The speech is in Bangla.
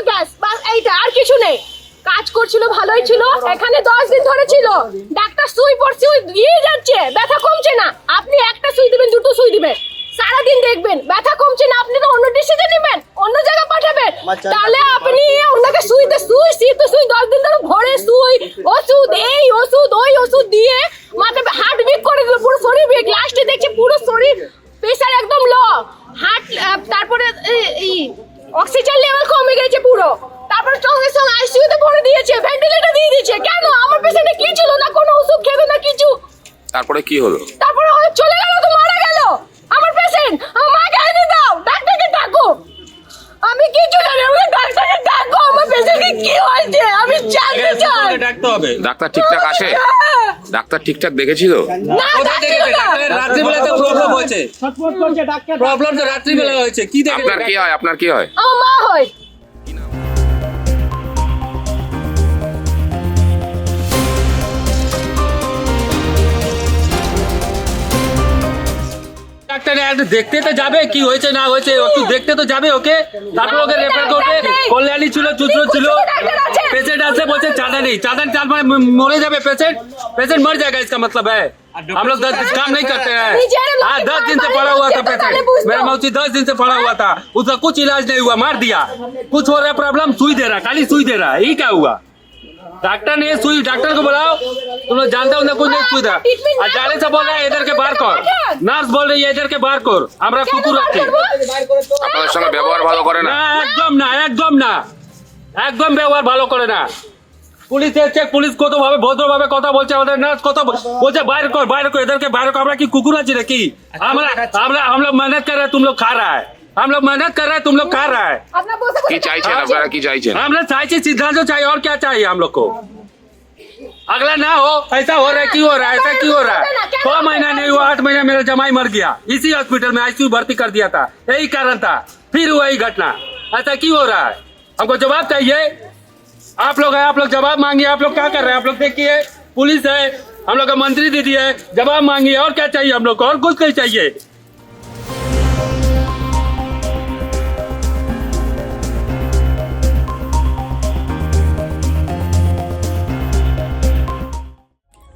হচ্ছিল গ্যাস বাস এইটা আর কিছু নেই। কাজ করছিল ভালোই ছিল এখানে দশ দিন ধরে ছিল। ডাক্তার সুই পর সুই দিয়ে যাচ্ছে ব্যথা কমছে না। আপনি একটা সুই দিবেন দুটো সুই দিবেন। সারাদিন দেখবেন ব্যথা কমছে না আপনি তো অন্য ডিসিশন নেবেন অন্য জায়গায় পাঠাবেন। তাহলে আপনি ওনাকে সুইতে সুই শীত সুই দশ দিন ধরে ভরে সুই ওষুধ এই ওষুধ ওই ওষুধ দিয়ে মাথা হার্ট উইক করে দিল পুরো শরীর উইক লাস্টে দেখছি পুরো ভরে দিয়েছে ভেন্টিলেটর দিয়ে দিয়েছে। কেন? আমার পেশেন্টে কি ছিল না? কোনো ওষুধ খেলো না কিছু? তারপরে কি হলো? তারপরে ও চলে গেল তো মারা গেল। আমার পেশেন্ট আমার মাকে এনে দাও ডাক্তারকে ডাকো। আমি কিছু জানি না, আমাকে ডাক্তারকে ডাকো আমার পেশেন্টকে কি হয়েছে? আমি জানতে চাই। ডাকতে হবে। ডাক্তার ঠিকঠাক আসে। ডাক্তার ঠিকঠাক দেখেছিল? না রাত্রিবেলা তো প্রবলেম হয়েছে। প্রবলেম তো রাত্রিবেলা হয়েছে। কি দেখে আপনার কি হয়? আপনার কি হয়? আমার মা হয়। একটু দেখতে তো যাবে কি হয়েছে না হয়েছে একটু দেখতে তো যাবে ওকে তারপর ওকে রেফার করবে কল্যাণী ছিল চুচড়ো ছিল पेशेंट ऐसे बोलते चादा नहीं चादा चाल में मरे जावे पेशेंट पेशेंट मर जाएगा इसका मतलब है हम लोग दस काम नहीं करते हैं हाँ दस दिन से पड़ा हुआ था पेशेंट मेरा मौसी दस दिन से पड़ा हुआ था उसका कुछ इलाज नहीं हुआ मार दिया कुछ हो रहा प्रॉब्लम सुई दे रहा खाली सुई दे रहा यही क्या हुआ डॉक्टर ने सुई डॉक्टर को बुलाओ तुम लोग जानते हो ना कुछ नहीं सुई था और जाने से बोल रहा है इधर के बाहर कर नर्स बोल रही है इधर के बाहर कर আমরা কুকুর রাখি আপনাদের সঙ্গে ব্যবহার ভালো করে না না একদম না একদম না একদম ব্যবহার ভালো করে না পুলিশ এসছে পুলিশ কত ভাবে ভদ্রভাবে কথা বলছে আমাদের নার্স কত বলছে বাইরে কর বাইরে কর এদেরকে বাইরে কর আমরা কি কুকুর আছি নাকি আমরা আমরা हम लोग मेहनत कर रहे हैं तुम लोग खा रहा है हम लोग मेहनत कर रहे हैं तुम लोग कर रहा है। चाहिए चाहिए हम लोग चाहिए सिद्धांत जो चाहिए और क्या चाहिए हम लोग को? अगला ना हो ऐसा हो रहा है क्यों हो रहा है ऐसा क्यों हो रहा है? छह महीना नहीं हुआ आठ महीना मेरा जमाई मर गया। इसी हॉस्पिटल में आईसीयू भर्ती कर दिया था। यही कारण था। फिर हुआ घटना। ऐसा क्यों हो रहा है? हमको जवाब चाहिए। आप लोग है आप लोग जवाब मांगिए। आप लोग क्या कर रहे हैं? आप लोग देखिए। पुलिस है। हम लोग का मंत्री दीदी है। जवाब मांगिए। और क्या चाहिए हम लोग को? और कुछ नहीं चाहिए।